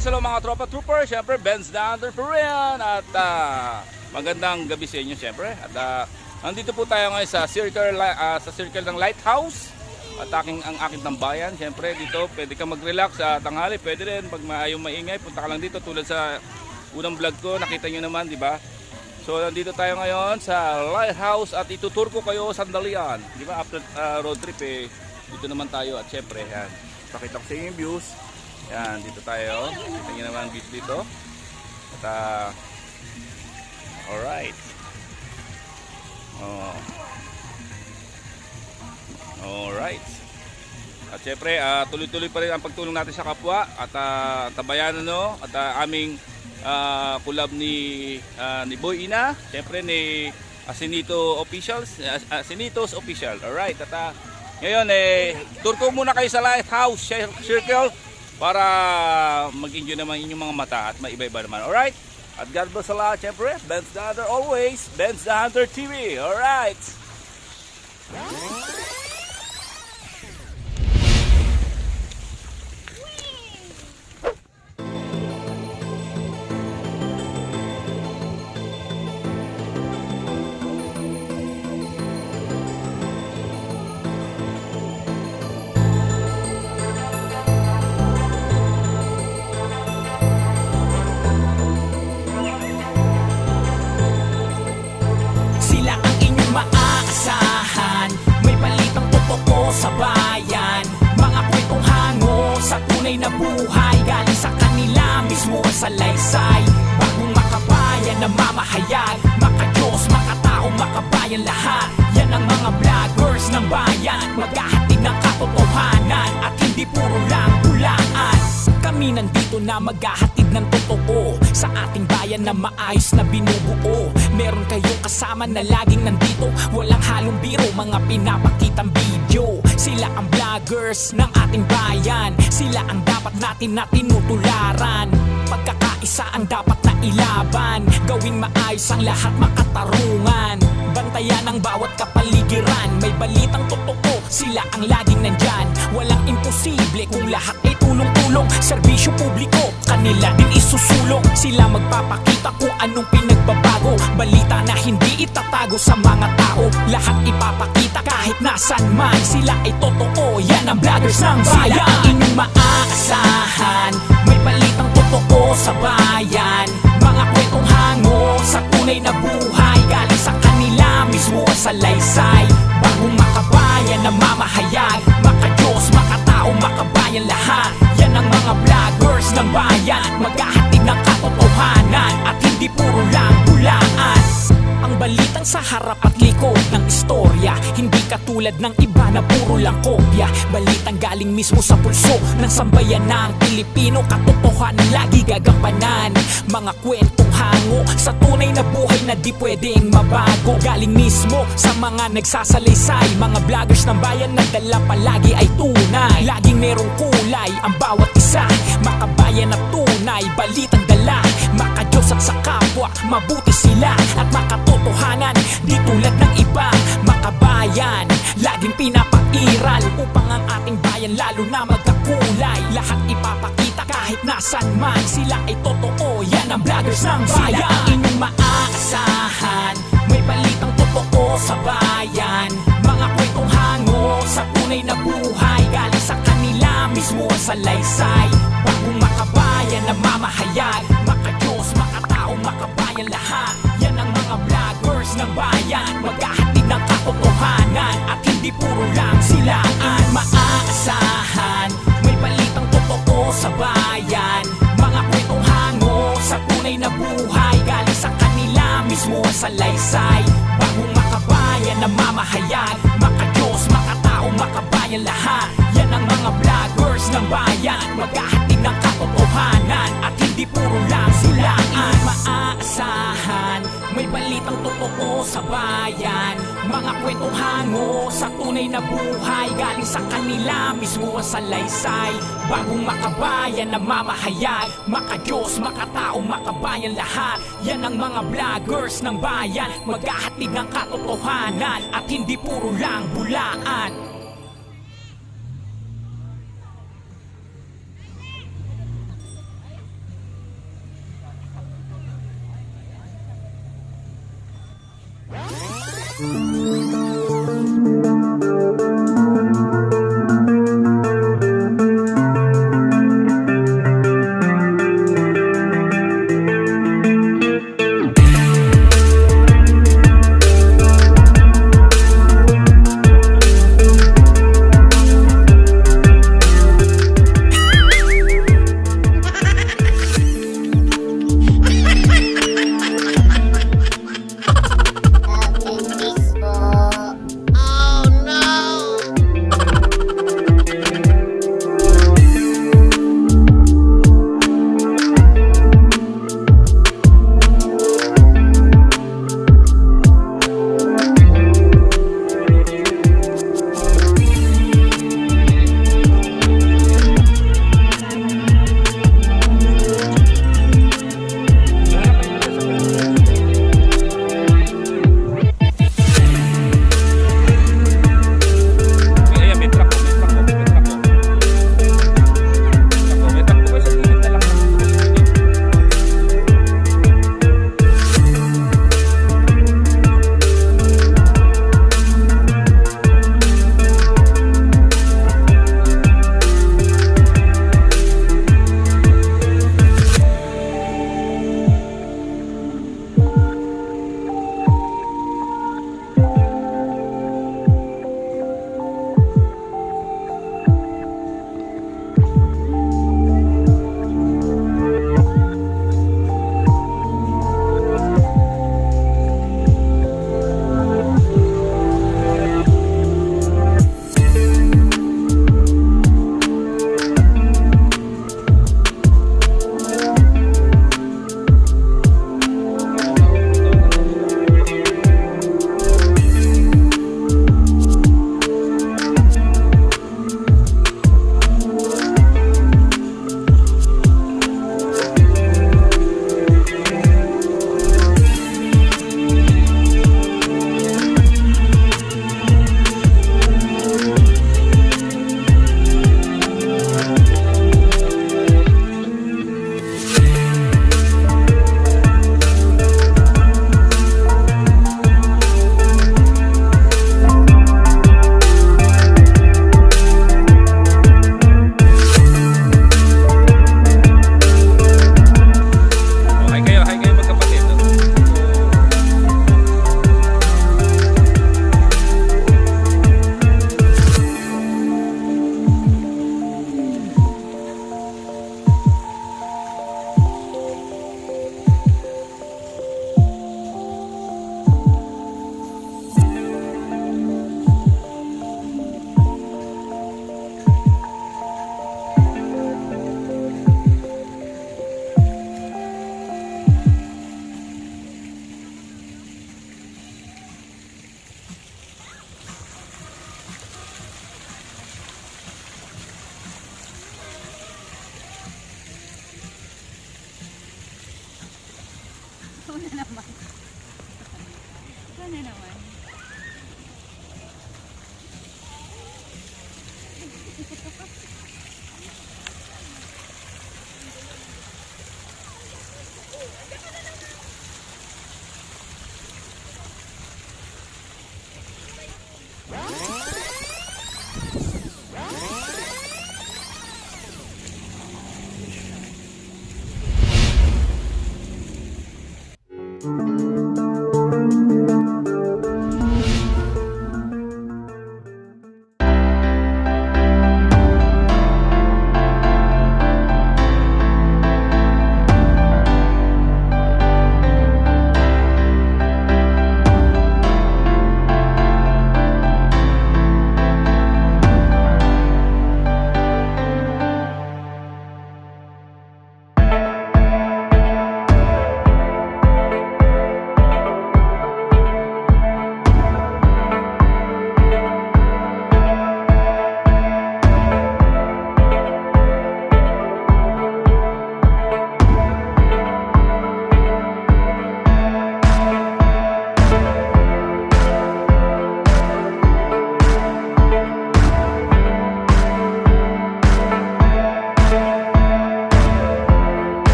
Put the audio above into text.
mga tropa trooper, syempre Benz Dander po rin at ah, magandang gabi sa inyo syempre. At ah, nandito po tayo ngayon sa circle ah, sa circle ng Lighthouse. At aking ang aking tambayan, syempre dito pwede ka mag-relax sa tanghali, pwede rin pag maayaw maingay, punta ka lang dito tulad sa unang vlog ko, nakita nyo naman, di ba? So nandito tayo ngayon sa Lighthouse at itutur ko kayo sandalian. Di ba after ah, road trip eh, dito naman tayo at syempre yan. Pakita ko sa inyo yung views. Yan, dito tayo. Kita nyo naman views dito. At ah, alright. Oh. Alright. At syempre, ah, tuloy-tuloy pa rin ang pagtulong natin sa kapwa at uh, tabayan no at ah, aming ah, collab ni ah, ni Boy Ina, syempre ni Asinito Officials, Asinitos Official. Alright, at ah, ngayon eh tour ko muna kayo sa Lighthouse Cir- Circle para mag-enjoy naman inyong mga mata at maiba-iba naman. Alright? At God bless a lot, syempre. Benz the Hunter always. Benz the Hunter TV. Alright. Tunay na buhay. Galing sa kanila mismo ang salaysay. Bagong makabayan na mamahayag Maka-Diyos, makatao, makabayan lahat. Yan ang mga vloggers ng bayan. Maghahatid ng katotohanan At hindi puro lang hulaan. Kami nandito na maghahatid ng totoo. Sa ating bayan na maayos na binubuo. Meron kayong kasama na laging nandito. Walang halong biro, mga pinapakitang video Sila ang vloggers ng ating bayan. Sila ang dapat natin na tinutularan. Pagkakaisa ang dapat na ilaban. Gawing maayos ang lahat makatarungan Bantayan ang bawat kapaligiran. May balitang totoo, sila ang laging nandyan. Walang imposible kung lahat ay tulong-tulong. Serbisyo publiko, kanila din isusulong. Sila magpapakita kung anong pinagbabago. Balita na hindi itatago sa mga tao. Lahat ipapakita kahit nasan man. Sila ay totoo, yan ang vloggers ng bayan. Sila ang inyong maaasahan. May balitang totoo sa bayan. Mga kwentong hango sa tunay na buhay. Galing sa mismo ang salaysay. Bagong makabayan na mamahayag Maka-Diyos, makatao, makabayan lahat. Yan ang mga vloggers ng bayan. Maghahatid sa harap at likod ng istorya. Hindi katulad ng iba na puro lang kopya. Balitang galing mismo sa pulso ng sambayan ng Pilipino. Katotohanan lagi gagampanan. Mga kwentong hango sa tunay na buhay na di pwedeng mabago. Galing mismo sa mga nagsasalaysay. Mga vloggers ng bayan na dala palagi ay tunay. Laging merong kulay ang bawat isa. Makabayan at tunay, balitang dala At sa kapwa, mabuti sila At makatotohanan, di tulad ng iba Makabayan, laging pinapairal Upang ang ating bayan lalo na magkakulay. Lahat ipapakita kahit nasan man. Sila ay totoo, yan ang vloggers ng bayan. Sila ang inyong maaasahan. May balitang totoo sa bayan. Mga kwentong hango sa tunay na buhay. Galing sa kanila mismo ang salaysay. Bagong makabayan na mamahayag makabayan lahat. Yan ang mga vloggers ng bayan. Maghahatid ng katotohanan At hindi puro lang sila ang maaasahan May balitang totoo sa bayan. Mga kwentong hango sa tunay na buhay. Galing sa kanila mismo ang salaysay Bagong makabayan na mamahayag Maka-Diyos, makatao, makabayan lahat. Yan ang mga vloggers ng bayan. Maghahatid ng katotohanan At hindi puro lang totoo sa bayan. Mga kwentong hango sa tunay na buhay Galing sa kanila mismo ang salaysay. Bagong makabayan na mamahayag Maka-Diyos, makatao, makabayan lahat. Yan ang mga vloggers ng bayan. Maghahatid ng katotohanan At hindi puro lang bulaan